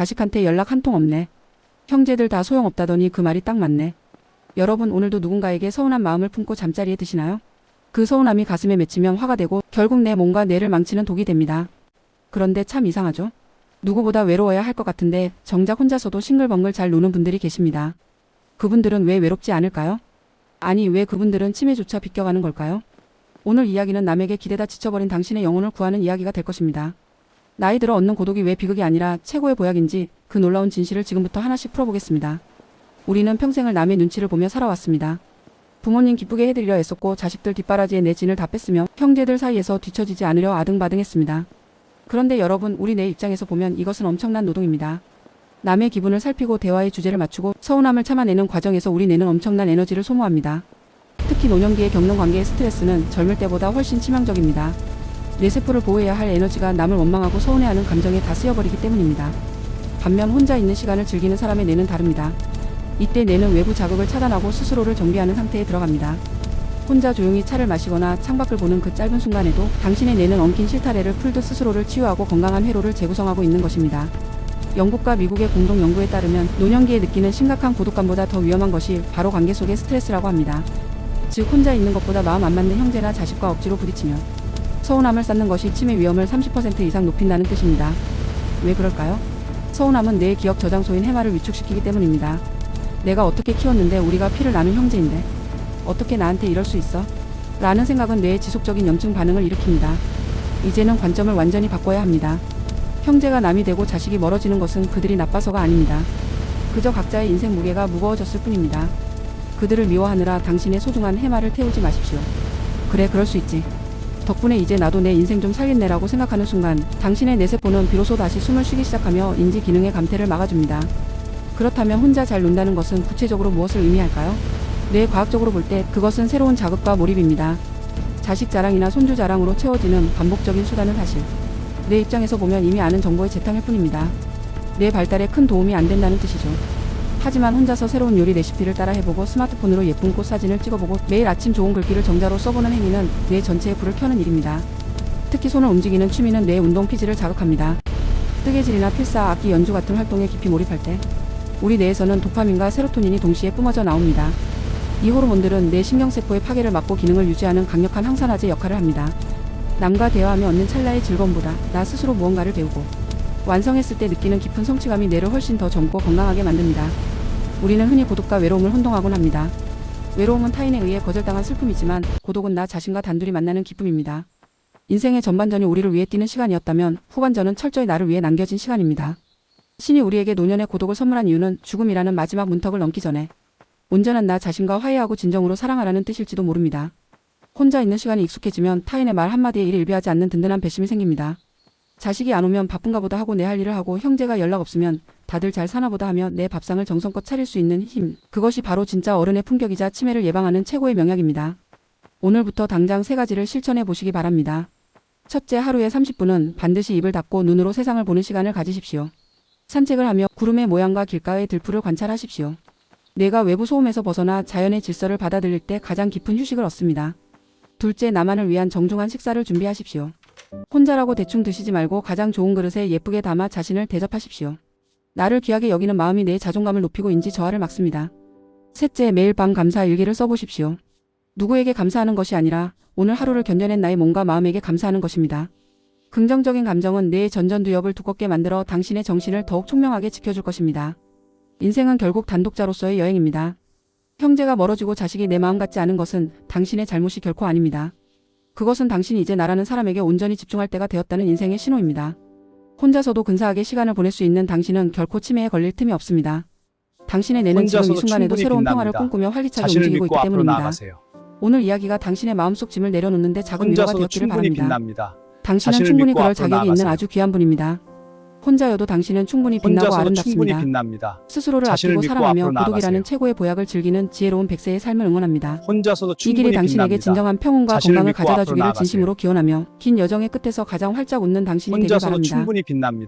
자식한테 연락 한 통 없네. 형제들 다 소용없다더니 그 말이 딱 맞네. 여러분 오늘도 누군가에게 서운한 마음을 품고 잠자리에 드시나요? 그 서운함이 가슴에 맺히면 화가 되고 결국 내 몸과 뇌를 망치는 독이 됩니다. 그런데 참 이상하죠? 누구보다 외로워야 할 것 같은데 정작 혼자서도 싱글벙글 잘 노는 분들이 계십니다. 그분들은 왜 외롭지 않을까요? 아니 왜 그분들은 치매조차 비껴가는 걸까요? 오늘 이야기는 남에게 기대다 지쳐버린 당신의 영혼을 구하는 이야기가 될 것입니다. 나이 들어 얻는 고독이 왜 비극이 아니라 최고의 보약인지 그 놀라운 진실을 지금부터 하나씩 풀어보겠습니다. 우리는 평생을 남의 눈치를 보며 살아왔습니다. 부모님 기쁘게 해드리려 애썼고 자식들 뒷바라지에 내 진을 다 뺐으며 형제들 사이에서 뒤처지지 않으려 아등바등했습니다. 그런데 여러분 우리 내 입장에서 보면 이것은 엄청난 노동입니다. 남의 기분을 살피고 대화의 주제를 맞추고 서운함을 참아내는 과정에서 우리 뇌는 엄청난 에너지를 소모합니다. 특히 노년기에 겪는 관계의 스트레스는 젊을 때보다 훨씬 치명적입니다. 뇌 세포를 보호해야 할 에너지가 남을 원망하고 서운해하는 감정에 다 쓰여버리기 때문입니다. 반면 혼자 있는 시간을 즐기는 사람의 뇌는 다릅니다. 이때 뇌는 외부 자극을 차단하고 스스로를 정비하는 상태에 들어갑니다. 혼자 조용히 차를 마시거나 창밖을 보는 그 짧은 순간에도 당신의 뇌는 엉킨 실타래를 풀듯 스스로를 치유하고 건강한 회로를 재구성하고 있는 것입니다. 영국과 미국의 공동 연구에 따르면 노년기에 느끼는 심각한 고독감보다 더 위험한 것이 바로 관계 속의 스트레스라고 합니다. 즉 혼자 있는 것보다 마음 안 맞는 형제나 자식과 억지로 부딪히면 서운함을 쌓는 것이 치매 위험을 30% 이상 높인다는 뜻입니다. 왜 그럴까요? 서운함은 내 기억 저장소인 해마를 위축시키기 때문입니다. 내가 어떻게 키웠는데 우리가 피를 나눈 형제인데 어떻게 나한테 이럴 수 있어? 라는 생각은 뇌의 지속적인 염증 반응을 일으킵니다. 이제는 관점을 완전히 바꿔야 합니다. 형제가 남이 되고 자식이 멀어지는 것은 그들이 나빠서가 아닙니다. 그저 각자의 인생 무게가 무거워졌을 뿐입니다. 그들을 미워하느라 당신의 소중한 해마를 태우지 마십시오. 그래, 그럴 수 있지. 덕분에 이제 나도 내 인생 좀 살겠네라고 생각하는 순간 당신의 뇌세포는 비로소 다시 숨을 쉬기 시작하며 인지 기능의 감퇴를 막아줍니다. 그렇다면 혼자 잘 논다는 것은 구체적으로 무엇을 의미할까요? 뇌 과학적으로 볼 때 그것은 새로운 자극과 몰입입니다. 자식 자랑이나 손주 자랑으로 채워지는 반복적인 수단은 사실. 내 입장에서 보면 이미 아는 정보의 재탕일 뿐입니다. 내 발달에 큰 도움이 안 된다는 뜻이죠. 하지만 혼자서 새로운 요리 레시피를 따라 해보고 스마트폰으로 예쁜 꽃 사진을 찍어보고 매일 아침 좋은 글귀를 정자로 써보는 행위는 뇌 전체에 불을 켜는 일입니다. 특히 손을 움직이는 취미는 뇌 운동 피지를 자극합니다. 뜨개질이나 필사, 악기 연주 같은 활동에 깊이 몰입할 때 우리 뇌에서는 도파민과 세로토닌이 동시에 뿜어져 나옵니다. 이 호르몬들은 뇌 신경세포의 파괴를 막고 기능을 유지하는 강력한 항산화제 역할을 합니다. 남과 대화하며 얻는 찰나의 즐거움보다 나 스스로 무언가를 배우고 완성했을 때 느끼는 깊은 성취감이 뇌를 훨씬 더 젊고 건강하게 만듭니다. 우리는 흔히 고독과 외로움을 혼동하곤 합니다. 외로움은 타인에 의해 거절당한 슬픔이지만 고독은 나 자신과 단둘이 만나는 기쁨입니다. 인생의 전반전이 우리를 위해 뛰는 시간이었다면 후반전은 철저히 나를 위해 남겨진 시간입니다. 신이 우리에게 노년의 고독을 선물한 이유는 죽음이라는 마지막 문턱을 넘기 전에 온전한 나 자신과 화해하고 진정으로 사랑하라는 뜻일지도 모릅니다. 혼자 있는 시간이 익숙해지면 타인의 말 한마디에 이를 일비하지 않는 든든한 배심이 생깁니다. 자식이 안 오면 바쁜가 보다 하고 내 할 일을 하고 형제가 연락 없으면 다들 잘 사나 보다 하며 내 밥상을 정성껏 차릴 수 있는 힘. 그것이 바로 진짜 어른의 품격이자 치매를 예방하는 최고의 명약입니다. 오늘부터 당장 세 가지를 실천해 보시기 바랍니다. 첫째, 하루에 30분은 반드시 입을 닫고 눈으로 세상을 보는 시간을 가지십시오. 산책을 하며 구름의 모양과 길가의 들풀을 관찰하십시오. 뇌가 외부 소음에서 벗어나 자연의 질서를 받아들일 때 가장 깊은 휴식을 얻습니다. 둘째, 나만을 위한 정중한 식사를 준비하십시오. 혼자라고 대충 드시지 말고 가장 좋은 그릇에 예쁘게 담아 자신을 대접하십시오. 나를 귀하게 여기는 마음이 내 자존감을 높이고 인지 저하를 막습니다. 셋째, 매일 밤 감사 일기를 써보십시오. 누구에게 감사하는 것이 아니라 오늘 하루를 견뎌낸 나의 몸과 마음에게 감사하는 것입니다. 긍정적인 감정은 뇌의 전전두엽을 두껍게 만들어 당신의 정신을 더욱 총명하게 지켜줄 것입니다. 인생은 결국 단독자로서의 여행입니다. 형제가 멀어지고 자식이 내 마음 같지 않은 것은 당신의 잘못이 결코 아닙니다. 그것은 당신이 이제 나라는 사람에게 온전히 집중할 때가 되었다는 인생의 신호입니다. 혼자서도 근사하게 시간을 보낼 수 있는 당신은 결코 치매에 걸릴 틈이 없습니다. 당신의 뇌는 지금 이 순간에도 새로운. 평화를 꿈꾸며 활기차게 움직이고 있기 때문입니다. 오늘 이야기가 당신의 마음속 짐을 내려놓는데 작은 위로가 되었기를 바랍니다. 당신은 충분히 그럴 자격이 있는 나아가세요. 아주 귀한 분입니다. 혼자여도 당신은 충분히 빛나고 혼자서도 충분히 아름답습니다. 빛납니다. 스스로를 자신을 아끼고 믿고 사랑하며 앞으로 고독이라는 나아가세요. 최고의 보약을 즐기는 지혜로운 백세의 삶을 응원합니다. 혼자서도 이 길이 충분히 당신에게 빛납니다. 진정한 평온과 자신을 건강을 믿고 가져다 앞으로 주기를 나아가세요. 진심으로 기원하며 긴 여정의 끝에서 가장 활짝 웃는 당신이 되길 혼자서도 바랍니다. 충분히 빛납니다.